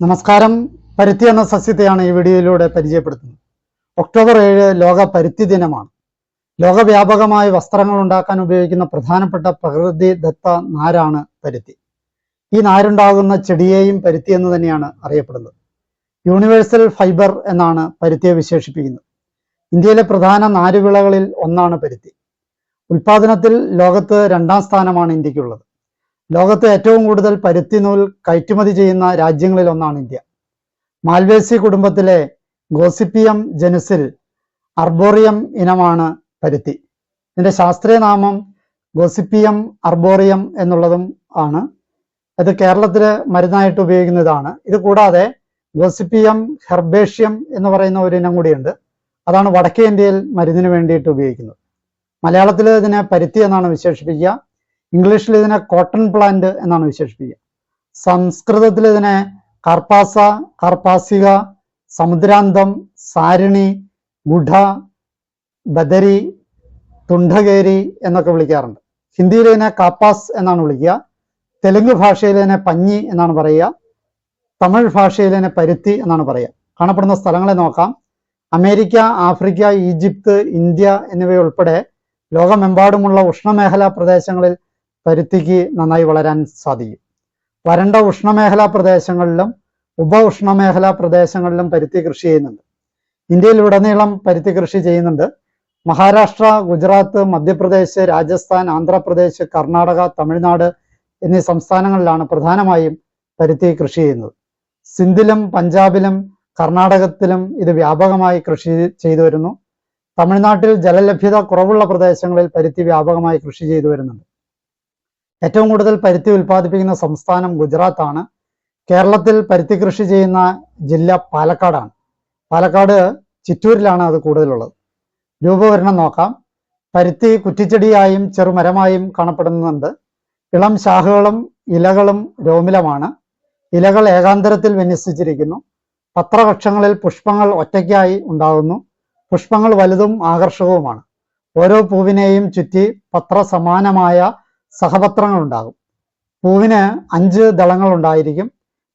നമസ്കാരം. പരുത്തി എന്ന സസ്യത്തെയാണ് ഈ വീഡിയോയിലൂടെ പരിചയപ്പെടുത്തുന്നത്. ഒക്ടോബർ ഏഴ് ലോക പരുത്തി ദിനമാണ്. ലോകവ്യാപകമായി വസ്ത്രങ്ങൾ ഉണ്ടാക്കാൻ ഉപയോഗിക്കുന്ന പ്രധാനപ്പെട്ട പ്രകൃതി ദത്ത നാരാണ് പരുത്തി ഈ നാരുണ്ടാകുന്ന ചെടിയെയും പരുത്തി എന്ന് തന്നെയാണ് അറിയപ്പെടുന്നത്. യൂണിവേഴ്സൽ ഫൈബർ എന്നാണ് പരുത്തിയെ വിശേഷിപ്പിക്കുന്നത്. ഇന്ത്യയിലെ പ്രധാന നാരുവിളകളിൽ ഒന്നാണ് പരുത്തി ഉൽപാദനത്തിൽ ലോകത്ത് രണ്ടാം സ്ഥാനമാണ് ഇന്ത്യക്കുള്ളത്. ലോകത്ത് ഏറ്റവും കൂടുതൽ പരുത്തി നൂൽ കയറ്റുമതി ചെയ്യുന്ന രാജ്യങ്ങളിൽ ഒന്നാണ് ഇന്ത്യ. മാൽവേസി കുടുംബത്തിലെ ഗോസിപ്പിയം ജനുസിൽ അർബോറിയം ഇനമാണ് പരുത്തി. ഇതിന്റെ ശാസ്ത്രീയ നാമം ഗോസിപ്പിയം അർബോറിയം എന്നുള്ളതും ആണ്. അത് കേരളത്തിലെ മരുന്നായിട്ട് ഉപയോഗിക്കുന്നതാണ്. ഇത് കൂടാതെ ഗോസിപ്പിയം ഹെർബേഷ്യം എന്ന് പറയുന്ന ഒരു ഇനം കൂടിയുണ്ട്. അതാണ് വടക്കേ ഇന്ത്യയിൽ മരുന്നിന് വേണ്ടിയിട്ട് ഉപയോഗിക്കുന്നത്. മലയാളത്തിൽ ഇതിനെ പരുത്തി എന്നാണ് വിശേഷിപ്പിക്കുക. ഇംഗ്ലീഷിൽ ഇതിനെ കോട്ടൺ പ്ലാന്റ് എന്നാണ് വിശേഷിപ്പിക്കുക. സംസ്കൃതത്തിൽ ഇതിനെ കർപ്പാസ കർപ്പാസിക സമുദ്രാന്തം സാരിണി ഗുഢ ബദരി തുണ്ടകേരി എന്നൊക്കെ വിളിക്കാറുണ്ട്. ഹിന്ദിയിൽ ഇതിനെ കാപ്പാസ് എന്നാണ് വിളിക്കുക. തെലുങ്ക് ഭാഷയിൽ ഇതിനെ പഞ്ഞി എന്നാണ് പറയുക. തമിഴ് ഭാഷയിൽ ഇതിനെ പരുത്തി എന്നാണ് പറയുക. കാണപ്പെടുന്ന സ്ഥലങ്ങളെ നോക്കാം. അമേരിക്ക ആഫ്രിക്ക ഈജിപ്ത് ഇന്ത്യ എന്നിവയുൾപ്പെടെ ലോകമെമ്പാടുമുള്ള ഉഷ്ണമേഖലാ പ്രദേശങ്ങളിൽ പരുത്തിക്ക് നന്നായി വളരാൻ സാധിക്കും. വരണ്ട ഉഷ്ണമേഖലാ പ്രദേശങ്ങളിലും ഉപ ഉഷ്ണമേഖലാ പ്രദേശങ്ങളിലും പരുത്തി കൃഷി ചെയ്യുന്നുണ്ട്. ഇന്ത്യയിൽ ഉടനീളം പരുത്തി കൃഷി ചെയ്യുന്നുണ്ട്. മഹാരാഷ്ട്ര ഗുജറാത്ത് മധ്യപ്രദേശ് രാജസ്ഥാൻ ആന്ധ്രാപ്രദേശ് കർണാടക തമിഴ്നാട് എന്നീ സംസ്ഥാനങ്ങളിലാണ് പ്രധാനമായും പരുത്തി കൃഷി ചെയ്യുന്നത്. സിന്ധിലും പഞ്ചാബിലും കർണാടകത്തിലും ഇത് വ്യാപകമായി കൃഷി ചെയ്തു വരുന്നു തമിഴ്നാട്ടിൽ ജലലഭ്യത കുറവുള്ള പ്രദേശങ്ങളിൽ പരുത്തി വ്യാപകമായി കൃഷി ചെയ്തു വരുന്നുണ്ട് ഏറ്റവും കൂടുതൽ പരുത്തി ഉൽപ്പാദിപ്പിക്കുന്ന സംസ്ഥാനം ആണ്. കേരളത്തിൽ പരുത്തി കൃഷി ചെയ്യുന്ന ജില്ല പാലക്കാടാണ്. പാലക്കാട് ചിറ്റൂരിലാണ് അത് കൂടുതലുള്ളത്. രൂപവരണം നോക്കാം. പരുത്തി കുറ്റിച്ചെടിയായും ചെറുമരമായും കാണപ്പെടുന്നുണ്ട്. ഇളം ശാഖകളും ഇലകളും രോമിലമാണ്. ഇലകൾ ഏകാന്തരത്തിൽ വിന്യസിച്ചിരിക്കുന്നു. പത്രകക്ഷങ്ങളിൽ പുഷ്പങ്ങൾ ഒറ്റയ്ക്കായി ഉണ്ടാകുന്നു. പുഷ്പങ്ങൾ വലുതും ആകർഷകവുമാണ്. ഓരോ പൂവിനെയും ചുറ്റി പത്ര സമാനമായ സഹപത്രങ്ങൾ ഉണ്ടാകും പൂവിന് അഞ്ച് ദളങ്ങൾ ഉണ്ടായിരിക്കും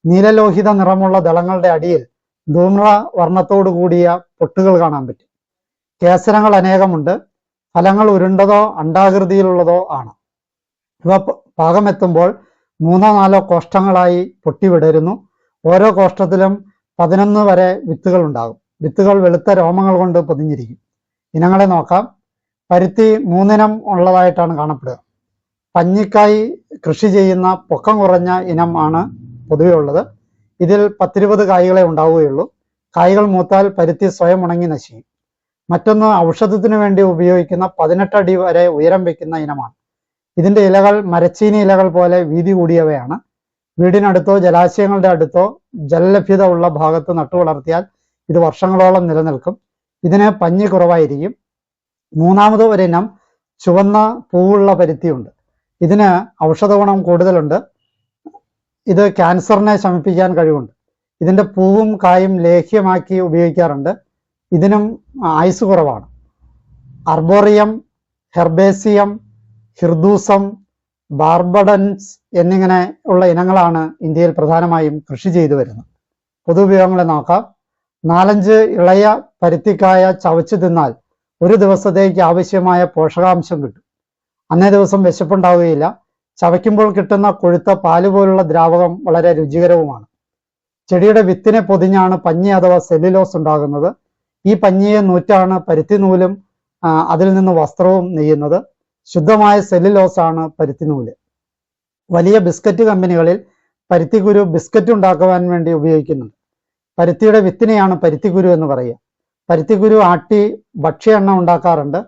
നീലലോഹിത നിറമുള്ള ദളങ്ങളുടെ അടിയിൽ ധൂമ്ര വർണത്തോടു കൂടിയ പൊട്ടുകൾ കാണാൻ പറ്റും. കേസരങ്ങൾ അനേകമുണ്ട്. ഫലങ്ങൾ ഉരുണ്ടതോ അണ്ടാകൃതിയിലുള്ളതോ ആണ്. ഇവ പാകമെത്തുമ്പോൾ മൂന്നോ നാലോ കോഷ്ടങ്ങളായി പൊട്ടിവിടരുന്നു ഓരോ കോഷ്ടത്തിലും പതിനൊന്ന് വരെ വിത്തുകൾ ഉണ്ടാകും. വിത്തുകൾ വെളുത്ത രോമങ്ങൾ കൊണ്ട് പൊതിഞ്ഞിരിക്കും. ഇനങ്ങളെ നോക്കാം. പരുത്തി മൂന്നിനം ഉള്ളതായിട്ടാണ് കാണപ്പെടുക. പഞ്ഞിക്കായി കൃഷി ചെയ്യുന്ന പൊക്കം കുറഞ്ഞ ഇനം ആണ് പൊതുവെ ഉള്ളത്. ഇതിൽ പത്തിരുപത് കായ്കളെ ഉണ്ടാവുകയുള്ളൂ. കായ്കൾ മൂത്താൽ പരുത്തി സ്വയം ഉണങ്ങി നശിക്കും. മറ്റൊന്ന് ഔഷധത്തിന് വേണ്ടി ഉപയോഗിക്കുന്ന പതിനെട്ടടി വരെ ഉയരം വെക്കുന്ന ഇനമാണ്. ഇതിന്റെ ഇലകൾ മരച്ചീനി ഇലകൾ പോലെ വീതി കൂടിയവയാണ്. വീടിനടുത്തോ ജലാശയങ്ങളുടെ അടുത്തോ ജലലഭ്യത ഉള്ള ഭാഗത്ത് നട്ടു വളർത്തിയാൽ ഇത് വർഷങ്ങളോളം നിലനിൽക്കും. ഇതിന് പഞ്ഞി കുറവായിരിക്കും. മൂന്നാമത് ഒരിനം ചുവന്ന പൂവുള്ള പരുത്തിയുണ്ട് ഇതിന് ഔഷധ ഗുണം കൂടുതലുണ്ട്. ഇത് ക്യാൻസറിനെ ശമിപ്പിക്കാൻ കഴിവുണ്ട്. ഇതിന്റെ പൂവും കായും ലേഹ്യമാക്കി ഉപയോഗിക്കാറുണ്ട്. ഇതിനും ആയുസ് കുറവാണ്. അർബോറിയം ഹെർബേസിയം ഹിർദൂസം ബാർബഡൻസ് എന്നിങ്ങനെ ഉള്ള ഇനങ്ങളാണ് ഇന്ത്യയിൽ പ്രധാനമായും കൃഷി ചെയ്തു വരുന്നത്. പൊതുപയോഗങ്ങളെ നോക്കാം. നാലഞ്ച് ഇളയ പരുത്തിക്കായ ചവച്ചു തിന്നാൽ ഒരു ദിവസത്തേക്ക് ആവശ്യമായ പോഷകാംശം കിട്ടും. അന്നേ ദിവസം വിശപ്പുണ്ടാവുകയില്ല. ചവയ്ക്കുമ്പോൾ കിട്ടുന്ന കൊഴുത്ത പാൽ പോലുള്ള ദ്രാവകം വളരെ രുചികരവുമാണ്. ചെടിയുടെ വിത്തിനെ പൊതിഞ്ഞാണ് പഞ്ഞി അഥവാ സെല്ലുലോസ് ഉണ്ടാകുന്നത്. ഈ പഞ്ഞിയെ നൂറ്റാണ് പരുത്തി നൂലും അതിൽ നിന്ന് വസ്ത്രവും നെയ്യുന്നത്. ശുദ്ധമായ സെല്ലുലോസ് ആണ് പരുത്തി നൂൽ. വലിയ ബിസ്ക്കറ്റ് കമ്പനികളിൽ പരുത്തിക്കുരു ബിസ്ക്കറ്റ് ഉണ്ടാക്കുവാൻ വേണ്ടി ഉപയോഗിക്കുന്നുണ്ട്. പരുത്തിയുടെ വിത്തിനെയാണ് പരുത്തിക്കുരു എന്ന് പറയുക. പരുത്തിക്കുരു ആട്ടി ഭക്ഷ്യ എണ്ണ ഉണ്ടാക്കാറുണ്ട്.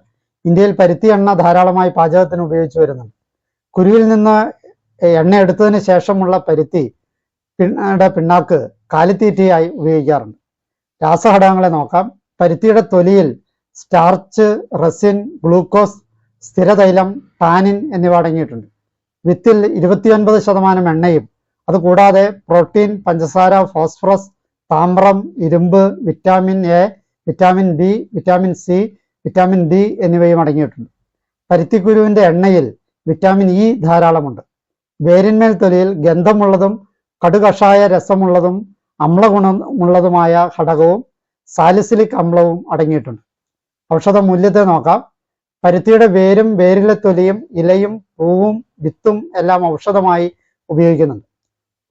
ഇന്ത്യയിൽ പരുത്തി എണ്ണ ധാരാളമായി പാചകത്തിന് ഉപയോഗിച്ചു വരുന്നുണ്ട്. കുരുവിൽ നിന്ന് എണ്ണ എടുത്തതിന് ശേഷമുള്ള പരുത്തി പിന്നയുടെ പിണ്ണാക്ക് കാലിത്തീറ്റയായി ഉപയോഗിക്കാറുണ്ട്. രാസഘടകങ്ങളെ നോക്കാം. പരുത്തിയുടെ തൊലിയിൽ സ്റ്റാർച്ച് റെസിൻ ഗ്ലൂക്കോസ് സ്ഥിരതൈലം ടാനിൻ എന്നിവ അടങ്ങിയിട്ടുണ്ട്. വിത്തിൽ ഇരുപത്തിയൊൻപത് ശതമാനം എണ്ണയും അതുകൂടാതെ പ്രോട്ടീൻ പഞ്ചസാര ഫോസ്ഫറസ് താമ്രം ഇരുമ്പ് vitamin A vitamin B vitamin C vitamin D എന്നിവയും അടങ്ങിയിട്ടുണ്ട്. പരുത്തിക്കുരുവിന്റെ എണ്ണയിൽ വിറ്റാമിൻ ഇ ധാരാളമുണ്ട്. വേരിന്മേൽ തൊലിയിൽ ഗന്ധമുള്ളതും കടുകഷായ രസമുള്ളതും അമ്ലഗുണമുള്ളതുമായ ഘടകവും സാലിസിലിക് അമ്ലവും അടങ്ങിയിട്ടുണ്ട്. ഔഷധ മൂല്യത്തെ നോക്കാം. പരുത്തിയുടെ വേരും വേരിലെ തൊലിയും ഇലയും പൂവും വിത്തും എല്ലാം ഔഷധമായി ഉപയോഗിക്കുന്നുണ്ട്.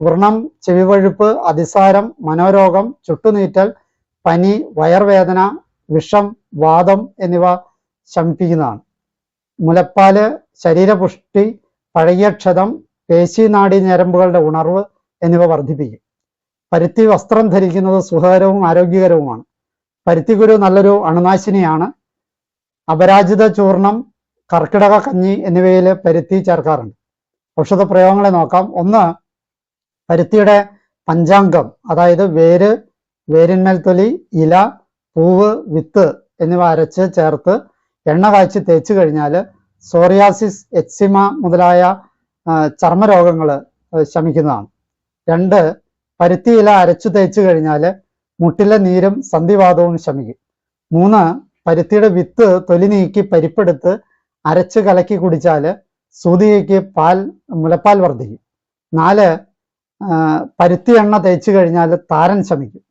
വ്രണം ചെവിവഴുപ്പ് അതിസാരം മനോരോഗം ചുട്ടുനീറ്റൽ പനി വയർവേദന വിഷം വാദം എന്നിവ ശമിപ്പിക്കുന്നതാണ്. മുലപ്പാൽ ശരീരപുഷ്ടി പഴകിയ ക്ഷതം പേശീനാഡി ഞരമ്പുകളുടെ ഉണർവ് എന്നിവ വർദ്ധിപ്പിക്കും. പരുത്തി വസ്ത്രം ധരിക്കുന്നത് സുഖകരവും ആരോഗ്യകരവുമാണ്. പരുത്തിക്കുരു നല്ലൊരു അണുനാശിനിയാണ്. അപരാജിത ചൂർണം കർക്കിടക കഞ്ഞി എന്നിവയിൽ പരുത്തി ചേർക്കാറുണ്ട്. ഔഷധ പ്രയോഗങ്ങളെ നോക്കാം. ഒന്ന് പരുത്തിയുടെ പഞ്ചാംഗം അതായത് വേര് വേരിന്മേൽ തൊലി ഇല പൂവ് വിത്ത് എന്നിവ അരച്ച് ചേർത്ത് എണ്ണ കാച്ചി തേച്ചു കഴിഞ്ഞാൽ സോറിയാസിസ് എക്സിമ മുതലായ ചർമ്മരോഗങ്ങൾ ശമിക്കുന്നതാണ്. രണ്ട് പരുത്തിയില അരച്ചു തേച്ചു കഴിഞ്ഞാൽ മുട്ടിലെ നീരും സന്ധിവാദവും ശമിക്കും. മൂന്ന് പരുത്തിയുടെ വിത്ത് തൊലി നീക്കി പരിപ്പെടുത്ത് അരച്ച് കലക്കി കുടിച്ചാൽ സൂതികയ്ക്ക് പാൽ മുലപ്പാൽ വർദ്ധിക്കും. നാല് പരുത്തി എണ്ണ തേച്ചു കഴിഞ്ഞാൽ താരൻ ശമിക്കും.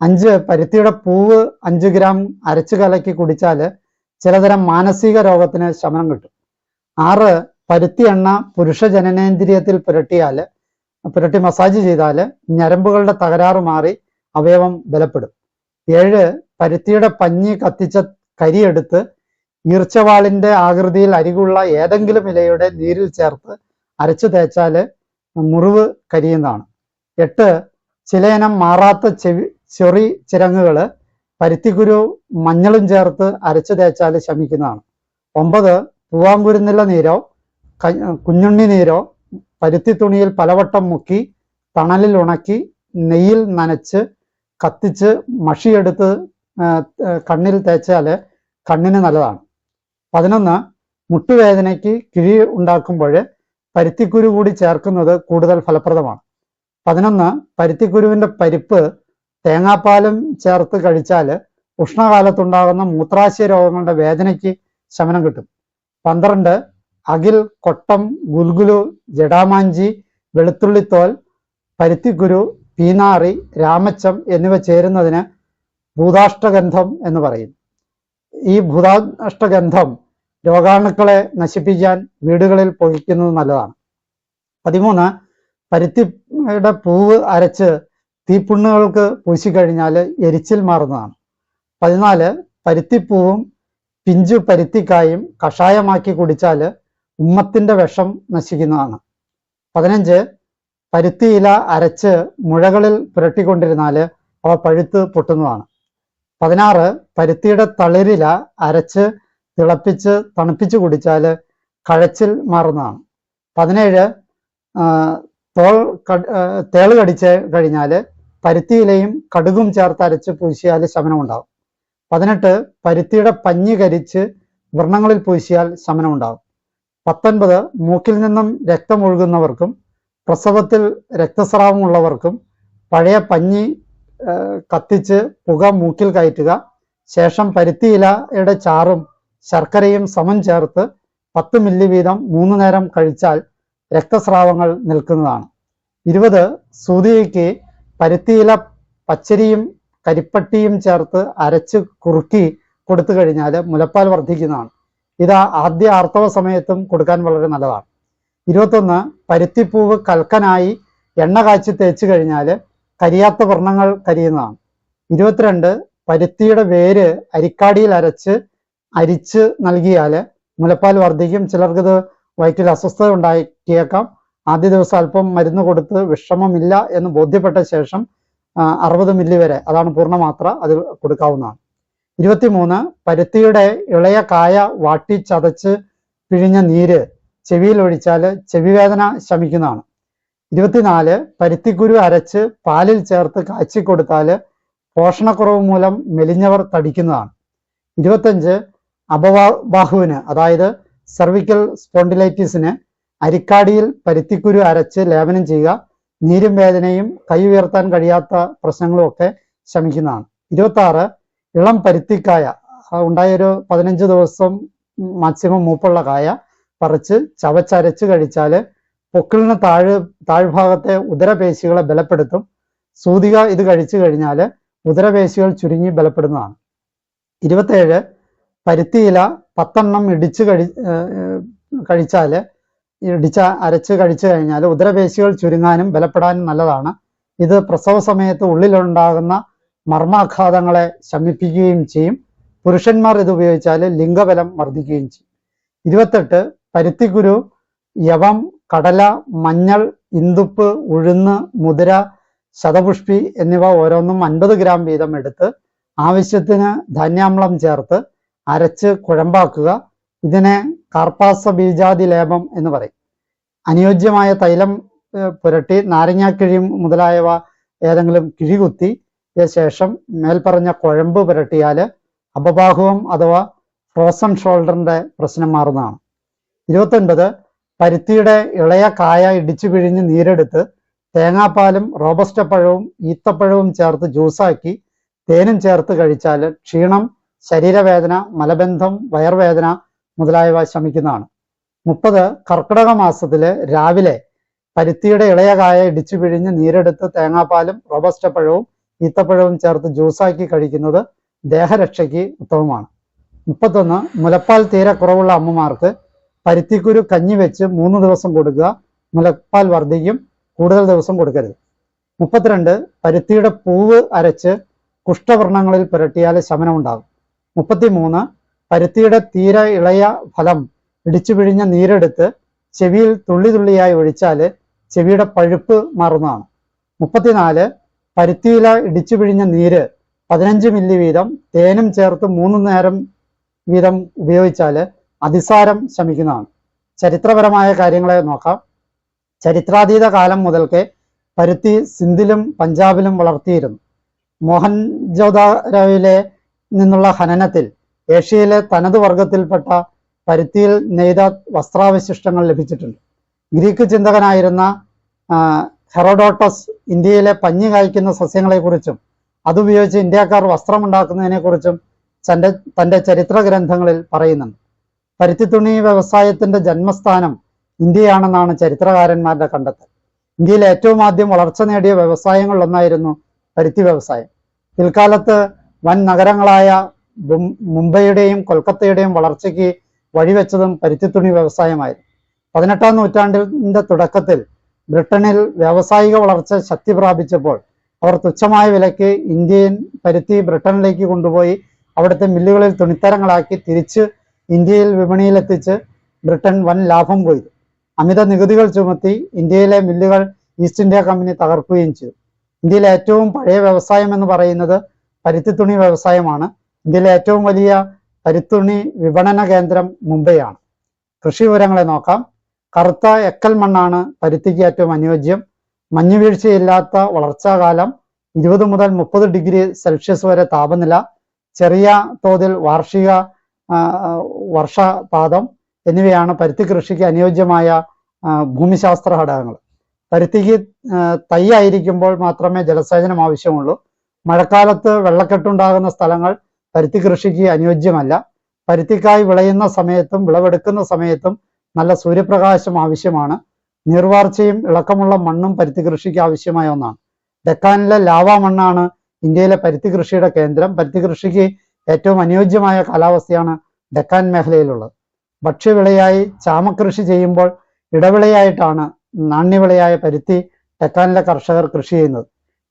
അഞ്ച് പരുത്തിയുടെ പൂവ് അഞ്ച് ഗ്രാം അരച്ചു കലക്കി കുടിച്ചാൽ ചിലതരം മാനസിക രോഗത്തിന് ശമനം കിട്ടും. ആറ് പരുത്തി എണ്ണ പുരുഷ ജനനേന്ദ്രിയത്തിൽ പുരട്ടിയാൽ പുരട്ടി മസാജ് ചെയ്താൽ ഞരമ്പുകളുടെ തകരാറ് മാറി അവയവം ബലപ്പെടും. ഏഴ് പരുത്തിയുടെ പഞ്ഞി കത്തിച്ച കരിയെടുത്ത് ഈർച്ചവാളിന്റെ ആകൃതിയിൽ അരികുള്ള ഏതെങ്കിലും ഇലയുടെ നീരിൽ ചേർത്ത് അരച്ചു തേച്ചാൽ മുറിവ് കരിയുന്നതാണ്. എട്ട് ചിലയിനം മാറാത്ത ചെവി ചെറി ചിരങ്ങുകൾ പരുത്തിക്കുരു മഞ്ഞളും ചേർത്ത് അരച്ചു തേച്ചാൽ ശമിക്കുന്നതാണ്. ഒമ്പത് പൂവാങ്കുരുന്നില നീരോ കുഞ്ഞുണ്ണി നീരോ പരുത്തി തുണിയിൽ പലവട്ടം മുക്കി തണലിൽ ഉണക്കി നെയ്യിൽ നനച്ച് കത്തിച്ച് മഷിയെടുത്ത് കണ്ണിൽ തേച്ചാൽ കണ്ണിന് നല്ലതാണ്. പതിനൊന്ന് മുട്ടുവേദനയ്ക്ക് കിഴി ഉണ്ടാക്കുമ്പോൾ പരുത്തിക്കുരു കൂടി ചേർക്കുന്നത് കൂടുതൽ ഫലപ്രദമാണ്. പതിനൊന്ന് പരുത്തിക്കുരുവിന്റെ പരിപ്പ് തേങ്ങാപ്പാലും ചേർത്ത് കഴിച്ചാൽ ഉഷ്ണകാലത്തുണ്ടാകുന്ന മൂത്രാശയ രോഗങ്ങളുടെ വേദനയ്ക്ക് ശമനം കിട്ടും. പന്ത്രണ്ട് അകിൽ കൊട്ടം ഗുൽഗുലു ജഡാമാഞ്ചി വെളുത്തുള്ളിത്തോൽ പരുത്തിക്കുരു പീനാറി രാമച്ചം എന്നിവ ചേരുന്നതിന് ഭൂതാഷ്ടഗന്ധം എന്ന് പറയും. ഈ ഭൂതാഷ്ടഗന്ധം രോഗാണുക്കളെ നശിപ്പിക്കാൻ വീടുകളിൽ പൊഴിക്കുന്നത് നല്ലതാണ്. പതിമൂന്ന് പരുത്തിയുടെ പൂവ് അരച്ച് തീപ്പുണ്ണുകൾക്ക് പൂശിക്കഴിഞ്ഞാൽ എരിച്ചിൽ മാറുന്നതാണ്. പതിനാല് പരുത്തിപ്പൂവും പിഞ്ചു പരുത്തിക്കായും കഷായമാക്കി കുടിച്ചാൽ ഉമ്മത്തിന്റെ വിഷം നശിക്കുന്നതാണ്. പതിനഞ്ച് പരുത്തിയില അരച്ച് മുഴകളിൽ പുരട്ടിക്കൊണ്ടിരുന്നാൽ അവ പഴുത്ത് പൊട്ടുന്നതാണ്. പതിനാറ് പരുത്തിയുടെ തളിരില അരച്ച് തിളപ്പിച്ച് തണുപ്പിച്ച് കുടിച്ചാൽ കഴച്ചിൽ മാറുന്നതാണ്. പതിനേഴ് തോൾ തേൾ കടിച്ച് കഴിഞ്ഞാൽ പരുത്തിയിലയും കടുകും ചേർത്ത് അരച്ച് പൂശിയാൽ ശമനം ഉണ്ടാകും പതിനെട്ട് പരുത്തിയുടെ പഞ്ഞി കരിച്ച് വ്രണങ്ങളിൽ പൂശിയാൽ ശമനം ഉണ്ടാകും പത്തൊൻപത് മൂക്കിൽ നിന്നും രക്തം ഒഴുകുന്നവർക്കും പ്രസവത്തിൽ രക്തസ്രാവമുള്ളവർക്കും പഴയ പഞ്ഞി കത്തിച്ച് പുക മൂക്കിൽ കയറ്റുക ശേഷം പരുത്തിയിലയുടെ ചാറും ശർക്കരയും സമം ചേർത്ത് പത്ത് മില്ലി വീതം മൂന്ന് നേരം കഴിച്ചാൽ രക്തസ്രാവങ്ങൾ നിൽക്കുന്നതാണ്. ഇരുപത് സൂതിയയ്ക്ക് പരുത്തിയില പച്ചരിയും കരിപ്പട്ടിയും ചേർത്ത് അരച്ച് കുറുക്കി കൊടുത്തു കഴിഞ്ഞാൽ മുലപ്പാൽ വർദ്ധിക്കുന്നതാണ്. ഇത് ആദ്യ ആർത്തവ സമയത്തും കൊടുക്കാൻ വളരെ നല്ലതാണ്. ഇരുപത്തൊന്ന് പരുത്തിപ്പൂവ് കൽക്കനായി എണ്ണ കാച്ചി തേച്ച് കഴിഞ്ഞാൽ കരിയാത്ത വർണങ്ങൾ കരിയുന്നതാണ്. ഇരുപത്തിരണ്ട് പരുത്തിയുടെ വേര് അരിക്കാടിയിൽ അരച്ച് അരിച്ച് നൽകിയാൽ മുലപ്പാൽ വർദ്ധിക്കും. ചിലർക്കിത് വയറ്റിൽ അസ്വസ്ഥത ഉണ്ടാക്കിയേക്കാം. ആദ്യ ദിവസം അല്പം മരുന്ന് കൊടുത്ത് വിഷമമില്ല എന്ന് ബോധ്യപ്പെട്ട ശേഷം അറുപത് മില്ലി വരെ അതാണ് പൂർണമാത്ര അത് കൊടുക്കാവുന്നതാണ്. ഇരുപത്തിമൂന്ന് പരുത്തിയുടെ ഇളയ കായ വാട്ടി ചതച്ച് പിഴിഞ്ഞ നീര് ചെവിയിൽ ഒഴിച്ചാൽ ചെവി വേദന ശമിക്കുന്നതാണ്. ഇരുപത്തിനാല് പരുത്തിക്കുരു അരച്ച് പാലിൽ ചേർത്ത് കാച്ചി കൊടുത്താൽ പോഷണക്കുറവ് മൂലം മെലിഞ്ഞവർ തടിക്കുന്നതാണ്. ഇരുപത്തഞ്ച് അപവാ ബാഹുവിന് അതായത് സെർവിക്കൽ സ്പോണ്ടിലൈറ്റിസിന് അരിക്കാടിയിൽ പരുത്തിക്കുരു അരച്ച് ലേപനം ചെയ്യുക നീരും വേദനയും കൈ ഉയർത്താൻ കഴിയാത്ത പ്രശ്നങ്ങളും ഒക്കെ ശമിക്കുന്നതാണ്. ഇരുപത്തി ആറ് ഇളം പരുത്തിക്കായ ഉണ്ടായൊരു പതിനഞ്ച് ദിവസം മാക്സിമം മൂപ്പുള്ള കായ പറിച്ച് ചവച്ചരച്ച് കഴിച്ചാൽ പൊക്കിളിന് താഴ് താഴ്ഭാഗത്തെ ഉദരപേശികളെ ബലപ്പെടുത്തും. സൂതിക ഇത് കഴിച്ചു കഴിഞ്ഞാൽ ഉദരപേശികൾ ചുരുങ്ങി ബലപ്പെടുന്നതാണ്. ഇരുപത്തേഴ് പരുത്തിയില പത്തെണ്ണം ഇടിച്ച് കഴി കഴിച്ചാൽ ഇടിച്ച അരച്ച് കഴിച്ചു കഴിഞ്ഞാൽ ഉദരപേശികൾ ചുരുങ്ങാനും ബലപ്പെടാനും നല്ലതാണ്. ഇത് പ്രസവ സമയത്ത് ഉള്ളിലുണ്ടാകുന്ന മർമാഘാതങ്ങളെ ശമിപ്പിക്കുകയും ചെയ്യും. പുരുഷന്മാർ ഇത് ഉപയോഗിച്ചാൽ ലിംഗബലം വർദ്ധിക്കുകയും ചെയ്യും. ഇരുപത്തെട്ട് പരുത്തിക്കുരു യവം കടല മഞ്ഞൾ ഇന്ദുപ്പ് ഉഴുന്ന് മുതിര ശതപുഷ്പി എന്നിവ ഓരോന്നും അൻപത് ഗ്രാം വീതം എടുത്ത് ആവശ്യത്തിന് ധാന്യാമ്ലം ചേർത്ത് അരച്ച് കുഴമ്പാക്കുക. ഇതിനെ കാർപ്പാസ ബീജാതി ലേപം എന്ന് പറയും. അനുയോജ്യമായ തൈലം പുരട്ടി നാരങ്ങാക്കിഴിയും മുതലായവ ഏതെങ്കിലും കിഴികുത്തി ശേഷം മേൽപ്പറഞ്ഞ കുഴമ്പ് പുരട്ടിയാൽ അപബാഹുവം അഥവാ ഫ്രോസൺ ഷോൾഡറിന്റെ പ്രശ്നം മാറുന്നതാണ്. ഇരുപത്തൊൻപത് പരുത്തിയുടെ ഇളയ കായ ഇടിച്ചു പിഴിഞ്ഞ് നീരെടുത്ത് തേങ്ങാപ്പാലും റോബസ്റ്റ പഴവും ഈത്തപ്പഴവും ചേർത്ത് ജ്യൂസാക്കി തേനും ചേർത്ത് കഴിച്ചാൽ ക്ഷീണം ശരീരവേദന മലബന്ധം വയർവേദന മുതലായവ ശമിക്കുന്നതാണ് മുപ്പത് കർക്കിടക മാസത്തിൽ രാവിലെ പരുത്തിയുടെ ഇളയ കായ ഇടിച്ചു പിഴിഞ്ഞ് നീരെടുത്ത് തേങ്ങാപ്പാലും റോബസ്റ്റ പഴവും ഈത്തപ്പഴവും ചേർത്ത് ജ്യൂസാക്കി കഴിക്കുന്നത് ദേഹരക്ഷയ്ക്ക് ഉത്തമമാണ്. മുപ്പത്തൊന്ന് മുലപ്പാൽ തീരെ കുറവുള്ള അമ്മമാർക്ക് പരുത്തിക്കുരു കഞ്ഞി വെച്ച് മൂന്ന് ദിവസം കൊടുക്കുക മുലപ്പാൽ വർദ്ധിക്കും കൂടുതൽ ദിവസം കൊടുക്കരുത്. മുപ്പത്തിരണ്ട് പരുത്തിയുടെ പൂവ് അരച്ച് കുഷ്ഠവർണങ്ങളിൽ പുരട്ടിയാൽ ശമനം ഉണ്ടാകും മുപ്പത്തിമൂന്ന് പരുത്തിയുടെ തീരെ ഇളയ ഫലം ഇടിച്ചു പിഴിഞ്ഞ നീരെടുത്ത് ചെവിയിൽ തുള്ളി തുള്ളിയായി ഒഴിച്ചാൽ ചെവിയുടെ പഴുപ്പ് മാറുന്നതാണ്. മുപ്പത്തിനാല് പരുത്തിയില ഇടിച്ചു പിഴിഞ്ഞ നീര് പതിനഞ്ച് മില്ലി വീതം തേനും ചേർത്ത് മൂന്ന് നേരം വീതം ഉപയോഗിച്ചാൽ അതിസാരം ശമിക്കുന്നതാണ്. ചരിത്രപരമായ കാര്യങ്ങളെ നോക്കാം. ചരിത്രാതീത കാലം മുതൽക്കേ പരുത്തി സിന്ധിലും പഞ്ചാബിലും വളർത്തിയിരുന്നു. മോഹൻജോദാരോയിലെ നിന്നുള്ള ഹനനത്തിൽ ഏഷ്യയിലെ തനത് വർഗത്തിൽപ്പെട്ട പരുത്തിയിൽ നെയ്ത വസ്ത്രാവശിഷ്ടങ്ങൾ ലഭിച്ചിട്ടുണ്ട്. ഗ്രീക്ക് ചിന്തകനായിരുന്ന ഹെറോഡോട്ടസ് ഇന്ത്യയിലെ പഞ്ഞി കായ്ക്കുന്ന സസ്യങ്ങളെക്കുറിച്ചും അതുപയോഗിച്ച് ഇന്ത്യക്കാർ വസ്ത്രമുണ്ടാക്കുന്നതിനെക്കുറിച്ചും തന്റെ തന്റെ ചരിത്ര ഗ്രന്ഥങ്ങളിൽ പറയുന്നുണ്ട്. പരുത്തിത്തുണി വ്യവസായത്തിന്റെ ജന്മസ്ഥാനം ഇന്ത്യയാണെന്നാണ് ചരിത്രകാരന്മാരുടെ കണ്ടെത്തൽ. ഇന്ത്യയിൽ ഏറ്റവും ആദ്യം വളർച്ച നേടിയ വ്യവസായങ്ങളിലൊന്നായിരുന്നു പരുത്തി വ്യവസായം. പിൽക്കാലത്ത് വൻ നഗരങ്ങളായ മുംബൈയുടെയും കൊൽക്കത്തയുടെയും വളർച്ചയ്ക്ക് വഴിവെച്ചതും പരുത്തിത്തുണി വ്യവസായമായിരുന്നു. പതിനെട്ടാം നൂറ്റാണ്ടിന്റെ തുടക്കത്തിൽ ബ്രിട്ടനിൽ വ്യാവസായിക വളർച്ച ശക്തി പ്രാപിച്ചപ്പോൾ അവർ തുച്ഛമായ വിലയ്ക്ക് ഇന്ത്യൻ പരുത്തി ബ്രിട്ടനിലേക്ക് കൊണ്ടുപോയി അവിടുത്തെ മില്ലുകളിൽ തുണിത്തരങ്ങളാക്കി തിരിച്ച് ഇന്ത്യയിൽ വിപണിയിലെത്തിച്ച് ബ്രിട്ടൻ വൻ ലാഭം കൊയ്തു. അമിത നികുതികൾ ചുമത്തി ഇന്ത്യയിലെ മില്ലുകൾ ഈസ്റ്റ് ഇന്ത്യ കമ്പനി തകർക്കുകയും ചെയ്തു. ഇന്ത്യയിലെ ഏറ്റവും പഴയ വ്യവസായം എന്ന് പറയുന്നത് പരുത്തിത്തുണി വ്യവസായമാണ്. ഇന്ത്യയിലെ ഏറ്റവും വലിയ പരുത്തുണി വിപണന കേന്ദ്രം മുംബൈയാണ്. കൃഷി വിവരങ്ങളെ നോക്കാം. കറുത്ത എക്കൽ മണ്ണാണ് പരുത്തിക്ക് ഏറ്റവും അനുയോജ്യം. മഞ്ഞുവീഴ്ചയില്ലാത്ത വളർച്ചാകാലം ഇരുപത് മുതൽ മുപ്പത് ഡിഗ്രി സെൽഷ്യസ് വരെ താപനില ചെറിയ തോതിൽ വാർഷിക വർഷപാതം എന്നിവയാണ് പരുത്തി കൃഷിക്ക് അനുയോജ്യമായ ഭൂമിശാസ്ത്ര ഘടകങ്ങൾ. പരുത്തിക്ക് തൈ ആയിരിക്കുമ്പോൾ മാത്രമേ ജലസേചനം ആവശ്യമുള്ളൂ. മഴക്കാലത്ത് വെള്ളക്കെട്ടുണ്ടാകുന്ന സ്ഥലങ്ങൾ പരുത്തി കൃഷിക്ക് അനുയോജ്യമല്ല. പരുത്തിക്കായ് വിളയുന്ന സമയത്തും വിളവെടുക്കുന്ന സമയത്തും നല്ല സൂര്യപ്രകാശം ആവശ്യമാണ്. നീർവാർച്ചയും ഇളക്കമുള്ള മണ്ണും പരുത്തി കൃഷിക്ക് ആവശ്യമായ ഒന്നാണ്. ഡെക്കാനിലെ ലാവ മണ്ണാണ് ഇന്ത്യയിലെ പരുത്തി കൃഷിയുടെ കേന്ദ്രം. പരുത്തി കൃഷിക്ക് ഏറ്റവും അനുയോജ്യമായ കാലാവസ്ഥയാണ് ഡെക്കാൻ മേഖലയിലുള്ളത്. ഭക്ഷ്യവിളയായി ചാമകൃഷി ചെയ്യുമ്പോൾ ഇടവിളയായിട്ടാണ് നാണ്യവിളയായ പരുത്തി ഡെക്കാനിലെ കർഷകർ കൃഷി ചെയ്യുന്നത്.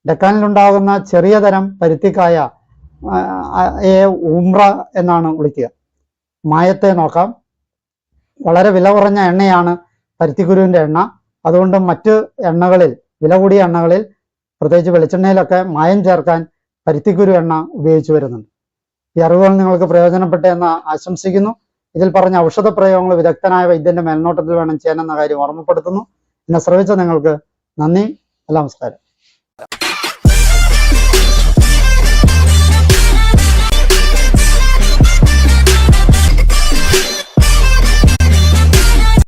ഡെക്കാനിലുണ്ടാകുന്ന ചെറിയ തരം പരുത്തിക്കായ യെ ഉംറ എന്നാണ് വിളിക്കുക. മായത്തെ നോക്കാം. വളരെ വില കുറഞ്ഞ എണ്ണയാണ് പരുത്തിക്കുരുവിന്റെ എണ്ണ. അതുകൊണ്ട് മറ്റ് എണ്ണകളിൽ വില കൂടിയ എണ്ണകളിൽ പ്രത്യേകിച്ച് വെളിച്ചെണ്ണയിലൊക്കെ മായം ചേർക്കാൻ പരുത്തിക്കുരു എണ്ണ ഉപയോഗിച്ചു വരുന്നുണ്ട്. ഈ അറിവുകൾ നിങ്ങൾക്ക് പ്രയോജനപ്പെട്ടെന്ന് ആശംസിക്കുന്നു. ഇതിൽ പറഞ്ഞ ഔഷധ പ്രയോഗങ്ങൾ വിദഗ്ധനായ വൈദ്യന്റെ മേൽനോട്ടത്തിൽ വേണം ചെയ്യാനെന്ന കാര്യം ഓർമ്മപ്പെടുത്തുന്നു. എന്നെ ശ്രമിച്ച നിങ്ങൾക്ക് നന്ദി. നമസ്കാരം.